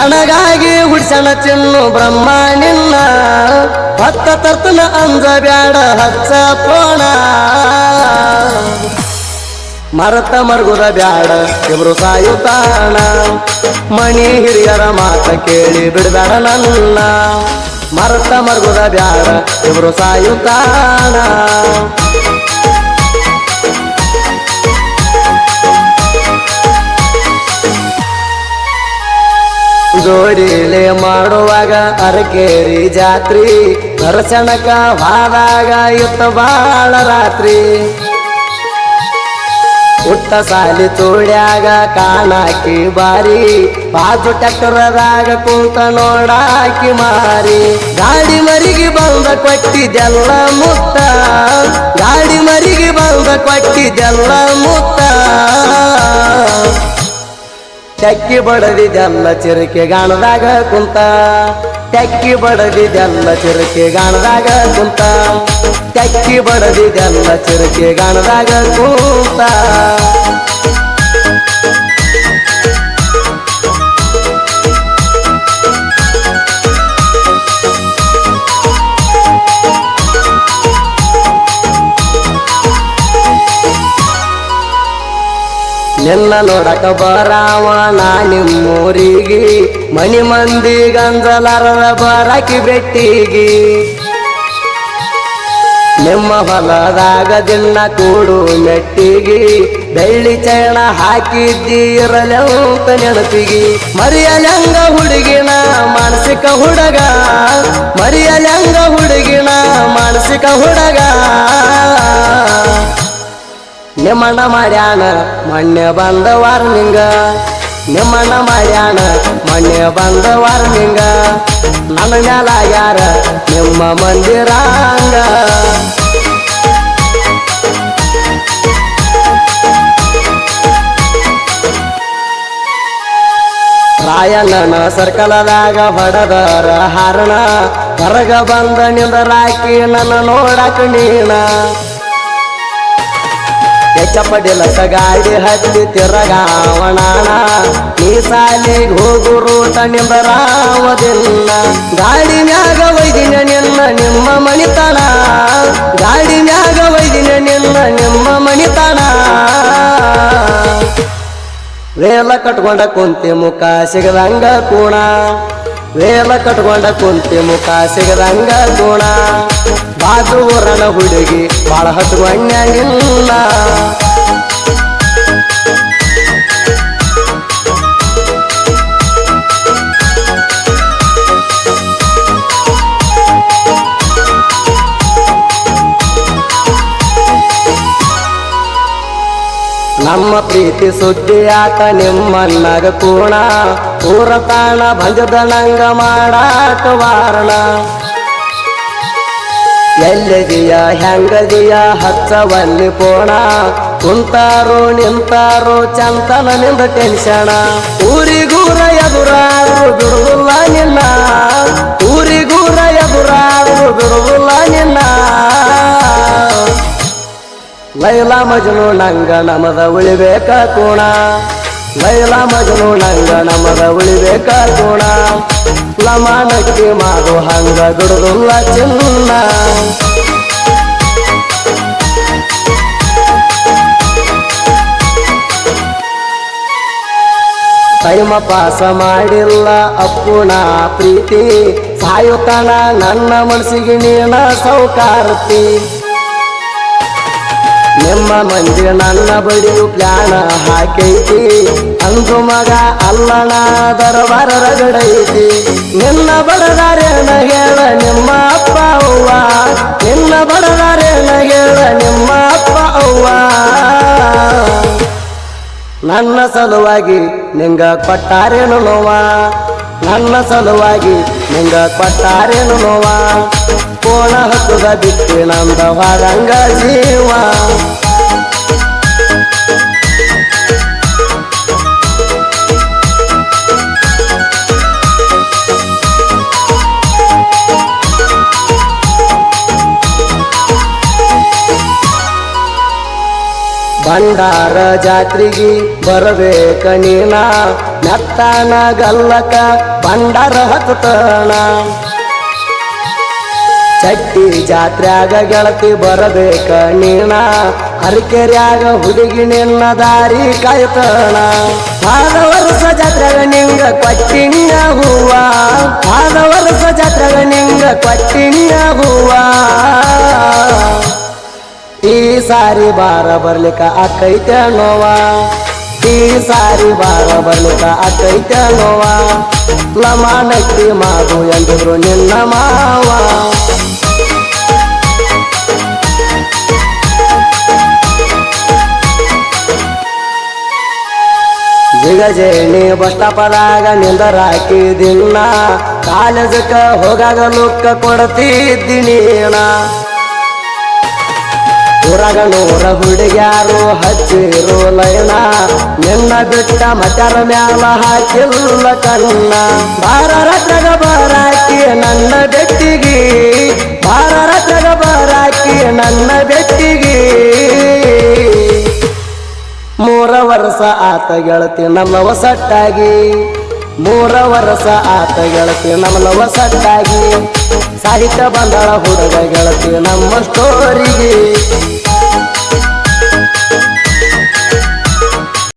ನನಗಾಗಿ ಹುಡ್ಸಣ ತಿನ್ನು ಬ್ರಹ್ಮ ನಿನ್ನ. ಭತ್ತ ತರ್ತನ ಅಂಜ ಬ್ಯಾಡ, ಹಚ್ಚ ಪೋಣ. ಮರತ ಮರ್ಗುದ ಬ್ಯಾಡ, ಇಬ್ರು ಸಾಯುತ್ತಾಣ ಮಣಿ ಹಿರಿಯರ ಮಾತ ಕೇಳಿ ಬಿಡಬೇಡ ನನ್ನ. ಮರತ ಮರ್ಗುದ ಬ್ಯಾಡ, ಇಬ್ರು ಸಾಯುತ್ತಾಣ ಜೋಡಿಲೆ ಮಾಡುವಾಗ ಅರಕೇರಿ ಜಾತ್ರಿ. ದರ್ಶನಕ ಹಾದಾಗ ಇತ್ತ ಬಾಳ ರಾತ್ರಿ. ಉಟ್ಟ ಸಾಲಿ ತೋಡ್ಯಾಗ ಕಾಣಾಕಿ ಬಾರಿ. ಬಾಜು ಟಕ್ಕರದಾಗ ಕುಂತ ನೋಡಾಕಿ ಮಾರಿ. ಗಾಡಿ ಮರಿಗೆ ಬಂದ ಕೊಟ್ಟಿದ್ದೆಲ್ಲ ಮುತ್ತ. ಗಾಡಿ ಮರಿಗೆ ಬಂದ ಕೊಟ್ಟಿದ್ದೆಲ್ಲ ಮುತ್ತ. ಟೆಕ್ಕಿ ಬಡದಿದೆಲ್ಲ ಚಿರಕೆ ಗಾಣದಾಗ ಕುಂತ. ಟಕ್ಕಿ ಬಡದಿದೆಲ್ಲ ಚಿರಕೆ ಗಾಣದಾಗ ಕುಂತ. ಟಕ್ಕಿ ಬಡದಿದೆಲ್ಲ ಚಿರಕೆ ಗಾಣದಾಗ ಕುಂತ. ನಿನ್ನ ನೋಡಕ ಬರಾವ ನಾ ನಿಮ್ಮೂರಿಗೆ. ಮನಿ ಮಂದಿ ಗಂಜಲಾರದ ಬರಕಿ ಬೆಟ್ಟಿಗಿ. ನಿಮ್ಮ ಹೊಲದಾಗ ದಿನ ಕೂಡು ಮೆಟ್ಟಿಗಿ. ಬೆಳ್ಳಿ ಚೈಣ ಹಾಕಿದ್ದೀರಲೆಂತ ನೆನಪಿಗೆ ನೆನಪಿಗಿ. ಮರಿಯಲಂಗ ಹುಡುಗಿನ ಮಾನಸಿಕ ಹುಡುಗ. ಮರಿಯಲಂಗ ಹುಡುಗಿನ ಮಾನಸಿಕ ಹುಡುಗ. ನಿಮ್ಮಣ್ಣ ಮಾಡ್ಯಾನ ಮಣ್ಣೆ ಬಂದ ವಾರ್ನಿಂಗ ನಿಮ್ಮಣ್ಣ ಮಾಡ್ಯಾನ ಮಣ್ಣೆ ಬಂದ ವಾರ್ನಿಂಗ ನನ್ನ ಮ್ಯಾಲ ಯಾರ, ನಿಮ್ಮ ಮಂದಿರಾಂಗ ರಾಯಣ್ಣನ ಸರ್ಕಲದಾಗ ಬಡದರ ಹಾರಣ. ಹೊರಗ ಬಂದ ನಿಂದರಾಕಿ ನನ್ನ ನೋಡಕ ನೀಣ ಹೆಚ್ಚಪಡಿಲಸ ಗಾಡಿ ಹತ್ತಿ ತಿರಗಾವಣಾಣ ನೀ ಸಾಲಿಗೆ ಹೋಗುರು ರೂಟ ನಿಂದರಾವದಿಲ್ಲ ಗಾಡಿ ಮ್ಯಾಗ ಒಯ್ದಿನ ನಿನ್ನ ನಿಮ್ಮ ಮಣಿತನ. ಗಾಡಿ ಮ್ಯಾಗ ಒಯ್ದಿನ ನಿನ್ನ ನಿಮ್ಮ ಮಣಿತನ. ವೇಲ ಕಟ್ಕೊಂಡ ಕುಂತಿ ಮುಖ ಸಿಗದಂಗ ಕೂಣ. ವೇಲ ಕಟ್ಕೊಂಡ ಕುಂತಿ ಮುಖ ಸಿಗದಂಗ ಗುಣ. ಬಾಜು ಊರನ ಹುಡುಗಿ, ಬಾಳ ಹತ್ಕೊಂಡಂಗಿಲ್ಲ ನಮ್ಮ ಪ್ರೀತಿ ಸುದ್ದಿ ಆತ ನಿಮ್ಮನ್ನಗ ಕೂಣ ಊರ ತಾಣ ಭಂಜದನಂಗ ಮಾಡಾಟ ವಾರಣ ಎಲ್ಲಿದೀಯ, ಹೆಂಗದಿಯ, ಹಚ್ಚವಲ್ಲಿ ಪೋಣ. ಕುಂತಾರೋ, ನಿಂತಾರೋ ಚಂತನ ನಿಂದ ಟೆನ್ಷಣ ಊರಿಗೂರ ಎದುರಾರು ಬಿಡುವುಲ್ಲ ನಿನ್ನ. ಊರಿಗೂರ ಎದುರಾರು ಬಿಡುವುಲ್ಲ ನಿನ್ನ. ಲೈಲಾ ಮಜನು ನಂಗ ನಮದ ಉಳಿಬೇಕ ಕೋಣ. ಲೈಲಾ ಮಗನು ನಂಗ ನಮದ ಉಳಿಬೇಕ ಕೋಣ ಲಮಾನಕ್ಕೆ ಮಾಡು ಹಂಗ ಬಿಡುದಿಲ್ಲ ಚಿನ್ನ ಟೈಮ ಪಾಸ ಮಾಡಿಲ್ಲ ಅಪ್ಪುಣ ಪ್ರೀತಿ. ಸಾಯುತ್ತಾನ ನನ್ನ ಮನಸ್ಸಿಗೆ ನೀನ ಸೌಕಾರತಿ. ನಿಮ್ಮ ಮಂದಿ ನನ್ನ ಬಡಿಯು ಪ್ಲಾಣ ಹಾಕೈತಿ. ಅಂದು ಮಗ ಅಲ್ಲಣ ದರಬಾರ ರಗಡೈತಿ ನಿನ್ನ ಬಡದಾರೇನ ಹೇಳ ನಿಮ್ಮ ಅಪ್ಪ ಅವ್ವ. ನಿನ್ನ ಬಡದಾರೇನ ಹೇಳ ನಿಮ್ಮ ಅಪ್ಪ ಅವ್ವ. ನನ್ನ ಸಲುವಾಗಿ ನಿಂಗ ಕೊಟ್ಟಾರೇನು ನೋವಾ? ನನ್ನ ಸಲುವಾಗಿ ನಿಂಗ ಕೊಟ್ಟಾರೇನು ನೋವ? ಕೋಣ ಹತ್ತದ ಬಿಟ್ಟು ನಂದ ಹೊರಂಗ ಜೀವ. ಭಂಡಾರ ಜಾತ್ರೆಗೆ ಬರಬೇಕ ನೀನ? ನತ್ತಾನ ಗಲ್ಲಕ ಭಂಡಾರ ಹತ್ತಣ ಚಟ್ಟಿ ಜಾತ್ರ್ಯಾಗ ಗೆಳತಿ ಬರಬೇಕ ನೀಣ ಹರಿಕೆರ್ಯಾಗ ಹುಡುಗಿ ನಿನ್ನ ದಾರಿ ಕಾಯ್ತಣ ಆದ ವರ್ಷ ಜಾತ್ರೆಗ ನಿಂಗ ಕೊಟ್ಟಿನ ಹೂವ. ಆದ ವರ್ಷ ಜಾತ್ರೆಗ ನಿಂಗ ಕೊಟ್ಟಿನ ಹೂವ. ಈ ಸಾರಿ ಬಾರ ಬರ್ಲಿಕ್ಕ ಅಕ್ಕೈತೆ ನೋವಾ. ಈ ಸಾರಿ ಬಾರ ಬರ್ಲಿಕ್ಕ ಅಕ್ಕೈತೆ ನೋವ. ಲಮಾನಕ್ಕಿ ಮಾಡು ಎಂದಿದ್ರು ನಿನ್ನ ಮಾವ. ಜಿಗಜೇಣಿ ಬಸ್ ಸ್ಟಾಪದಾಗ ನಿಂದರಾಕಿದಿನ್ನ ಕಾಲೇಜಕ್ಕ ಹೋಗಾಗ ಲುಕ್ಕ ಕೊಡ್ತಿದ್ದೀನಿ ಊರಾಗ ನೂರ ಹುಡುಗ್ಯಾರು ಹಚ್ಚಿರು ಲೈನ. ನಿನ್ನ ಬಿಟ್ಟ ಮಟರ ಮ್ಯಾಲ ಹಾಕಿಲ್ಲ ಕನ್ನ ಬಾರ ರತ್ನಗ ಬರಾಕಿ ನನ್ನ ಬೆಟ್ಟಿಗೆ. ಬಾರ ರತ್ನಗ ಬರಾಕಿ ನನ್ನ ಬೆಟ್ಟಿಗೆ. ಮೂರ ವರ್ಷ ಆತ ಗೆಳತಿ ನಮ್ಮ ಹೊಸಟ್ಟಾಗಿ. ಮೂರ ವರ್ಷ ಆತ ಗೆಳತಿ ನಮ್ಮ ಹೊಸಟ್ಟಾಗಿ. ಸಾಹಿತ್ಯ ಬಂದಾಳ ಹುಡುಗ ಗೆಳತಿ ನಮ್ಮ ಸ್ಟೋರಿಗೆ